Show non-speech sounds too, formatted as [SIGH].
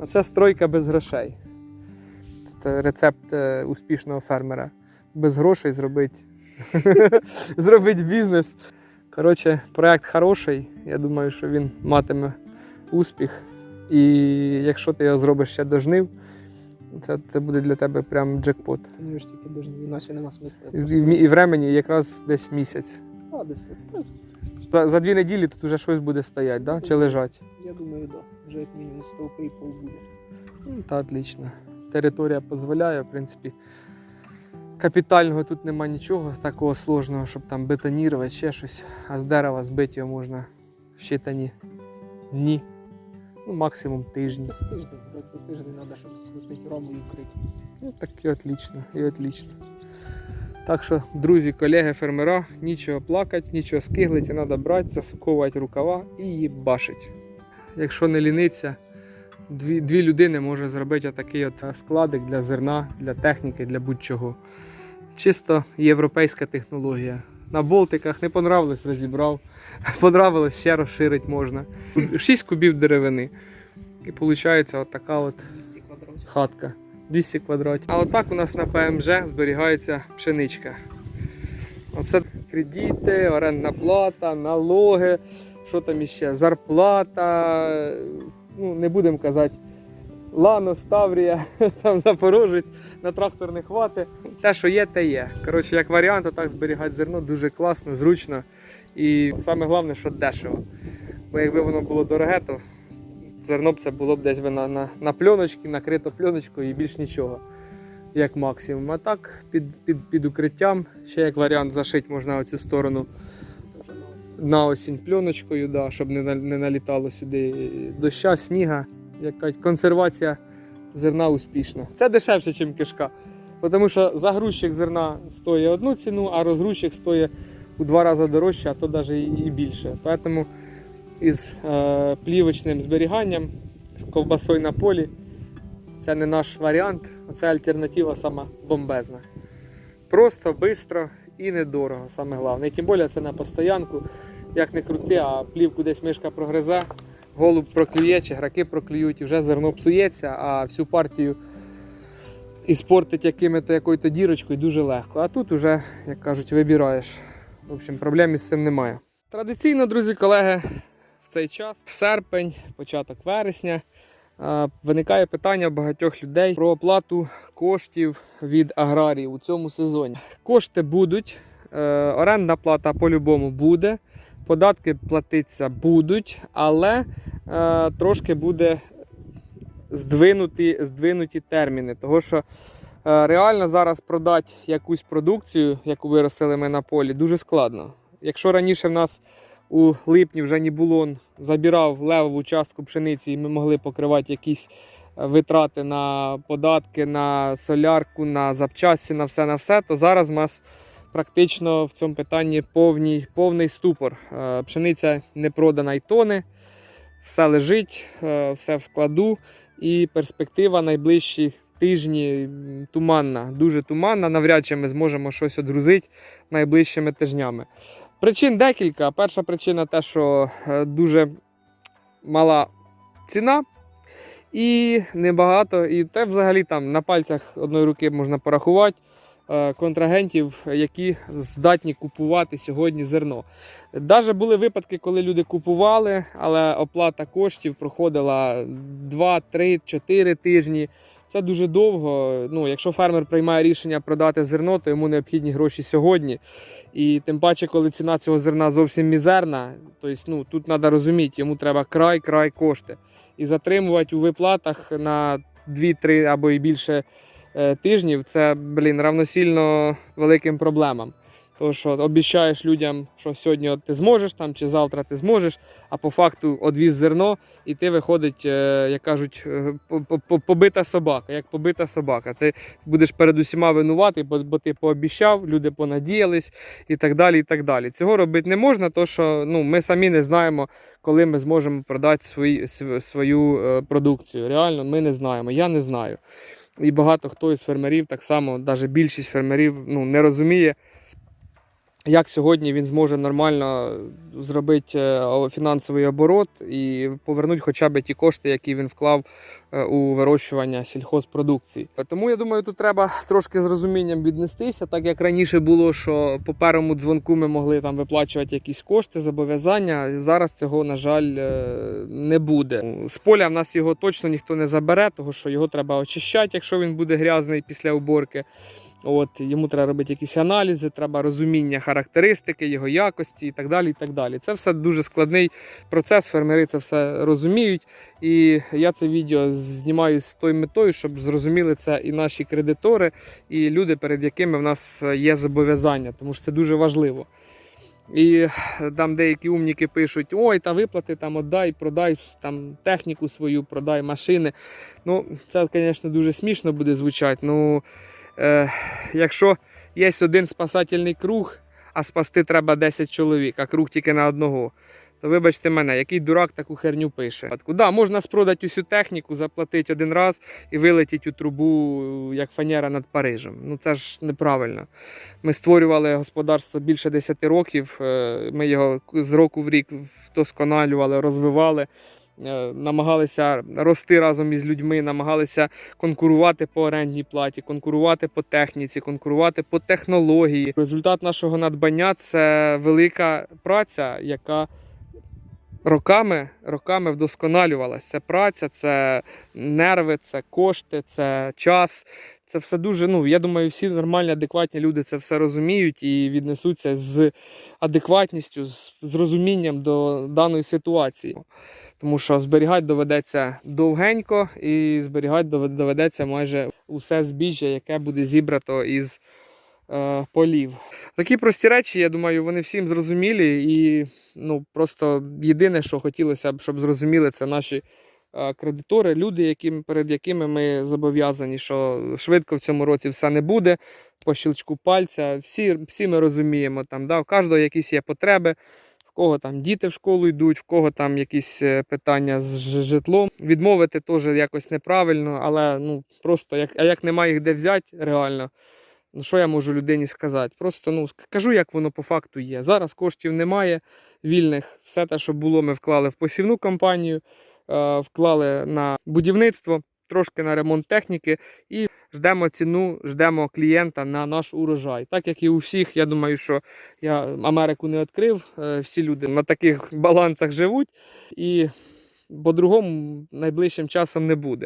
А це стройка без грошей. Це рецепт е, успішного фермера. Без грошей зробити [LAUGHS] зробить бізнес. Коротше, проект хороший. Я думаю, що він матиме успіх. І якщо ти його зробиш ще до жнив, це, це буде для тебе прям джекпот. Ну, ми ж тільки дуже іначе нема смисла. І, в- і времені якраз десь місяць. А, десь так. За, дві неділі тут вже щось буде стояти, да? чи лежать. я думаю, так. Да. Вже як мінімум стовпи і пол буде. Ну, Та отлично. Територія дозволяє, в принципі. Капітального тут нема нічого такого сложного, щоб там бетонірувати, ще щось. А з дерева збити його можна в щитані дні. Ну, максимум тижні. Це з тиждень, бо це тиждень треба, щоб скрутити раму і вкрити. Ну, так і отлично, і отлично. Так що, друзі, колеги, фермера, нічого плакати, нічого скиглить, треба брати, засуковувати рукава і їбашить. Якщо не ліниться, дві, дві людини може зробити отакий от складик для зерна, для техніки, для будь-чого. Чисто європейська технологія. На болтиках не понравилось, розібрав. [LAUGHS] Понравилось, ще розширити можна. 6 кубів деревини. І виходить от така от 200 квадратів. хатка 200 квадратів. А отак у нас на ПМЖ зберігається пшеничка. Оце кредити, орендна плата, налоги, що там іще, зарплата. Ну, не будемо казати. Лано, Ставрія, [LAUGHS] там Запорожець, на трактор не хватить. Те, що є, те є. Коротше, як варіант, отак зберігати зерно дуже класно, зручно. І саме головне, що дешево. Бо якби воно було дороге, то зерно б це було б десь на, на, на пленочці, накрито пленочкою і більш нічого, як максимум. А так, під, під, під укриттям, ще як варіант, зашити можна оцю сторону на осінь пленочкою, да, щоб не, не налітало сюди доща, сніга. Як кажуть, консервація зерна успішна. Це дешевше, ніж кишка. Тому що загрузчик зерна стоїть одну ціну, а розгрузчик стоїть у два рази дорожче, а то навіть і більше. Тому із е, плівочним зберіганням, з ковбасою на полі, це не наш варіант, а це альтернатива сама бомбезна. Просто, швидко і недорого, саме головне. І тим більше це на постоянку. Як не крути, а плівку десь мишка прогризе, голуб проклює, чи граки проклюють, і вже зерно псується, а всю партію іспортить якими-то якою-то дірочкою дуже легко. А тут уже, як кажуть, вибираєш. В общем, проблем із цим немає. Традиційно, друзі, колеги, цей час, серпень, початок вересня, виникає питання багатьох людей про оплату коштів від аграріїв у цьому сезоні. Кошти будуть, е, орендна плата по-любому буде, податки платитися будуть, але е, трошки буде здвинуті, здвинуті терміни. Того що е, реально зараз продати якусь продукцію, яку виростили ми на полі, дуже складно. Якщо раніше в нас у липні вже Нібулон забирав левову частку пшениці, і ми могли покривати якісь е, витрати на податки, на солярку, на запчасті, на все на все, то зараз у нас практично в цьому питанні повний, повний ступор. Е, Пшениця не продана й тони, все лежить, е, все в складу, і перспектива найближчі тижні туманна, дуже туманна. Навряд чи ми зможемо щось одрузити найближчими тижнями. Причин декілька. Перша причина те, що е, дуже мала ціна. І небагато, і те взагалі там на пальцях одної руки можна порахувати е, контрагентів, які здатні купувати сьогодні зерно. Навіть були випадки, коли люди купували, але оплата коштів проходила 2, 3, 4 тижні. Це дуже довго. Ну, якщо фермер приймає рішення продати зерно, то йому необхідні гроші сьогодні. І тим паче, коли ціна цього зерна зовсім мізерна, тобто, ну, тут треба розуміти, йому треба край-край кошти. І затримувати у виплатах на 2-3 або і більше е, тижнів це, блін, равносильно великим проблемам. Тому що обіцяєш людям, що сьогодні ти зможеш там, чи завтра ти зможеш, а по факту одвіз зерно, і ти виходить, е, як кажуть, е, по- по- по- побита собака, як побита собака. Ти будеш перед усіма винуватий, бо, ти пообіцяв, люди понадіялись і так далі. і так далі. Цього робити не можна, тому що ну, ми самі не знаємо, коли ми зможемо продати свої, свою е, продукцію. Реально, ми не знаємо. Я не знаю. І багато хто із фермерів, так само, навіть більшість фермерів ну, не розуміє, як сьогодні він зможе нормально зробити е, фінансовий оборот і повернути хоча б ті кошти, які він вклав е, у вирощування сільхозпродукції. Тому я думаю, тут треба трошки з розумінням віднестися, так як раніше було, що по першому дзвонку ми могли там виплачувати якісь кошти, зобов'язання. Зараз цього, на жаль, е, не буде. З поля в нас його точно ніхто не забере, тому що його треба очищати, якщо він буде грязний після уборки. От, йому треба робити якісь аналізи, треба розуміння характеристики, його якості і так далі. і так далі. Це все дуже складний процес, фермери це все розуміють. І я це відео знімаю з тою метою, щоб зрозуміли це і наші кредитори, і люди, перед якими в нас є зобов'язання, тому що це дуже важливо. І там деякі умніки пишуть: ой, та виплати там отдай, продай там техніку свою, продай машини. Ну, це, звісно, дуже смішно буде звучати. Ну, е, якщо є один спасательний круг, а спасти треба 10 чоловік, а круг тільки на одного. То вибачте мене, який дурак таку херню пише. Да, можна спродати усю техніку, заплатити один раз і вилетіти у трубу як фанера над Парижем. Ну це ж неправильно. Ми створювали господарство більше 10 років. е, Ми його з року в рік вдосконалювали, розвивали. Е, Намагалися рости разом із людьми, намагалися конкурувати по орендній платі, конкурувати по техніці, конкурувати по технології. Результат нашого надбання це велика праця, яка роками, роками вдосконалювалася. Це праця, це нерви, це кошти, це час. Це все дуже. Ну я думаю, всі нормальні, адекватні люди це все розуміють і віднесуться з адекватністю, з, розумінням до даної ситуації. Тому що зберігати доведеться довгенько, і зберігати доведеться майже усе збіжжя, яке буде зібрато із е, полів. Такі прості речі, я думаю, вони всім зрозумілі. І ну, просто єдине, що хотілося б, щоб зрозуміли, це наші е, кредитори, люди, яким, перед якими ми зобов'язані, що швидко в цьому році все не буде. По щелчку пальця. Всі, всі ми розуміємо, там, да, у кожного якісь є потреби. Кого там діти в школу йдуть, в кого там якісь е, питання з житлом. Відмовити теж якось неправильно, але ну просто як, а як немає їх де взяти реально, ну що я можу людині сказати? Просто ну кажу, як воно по факту є. Зараз коштів немає вільних. Все те, що було, ми вклали в посівну кампанію, е, вклали на будівництво, трошки на ремонт техніки і ждемо ціну, ждемо клієнта на наш урожай. Так як і у всіх, я думаю, що я Америку не відкрив. е, Всі люди на таких балансах живуть, і по-другому найближчим часом не буде.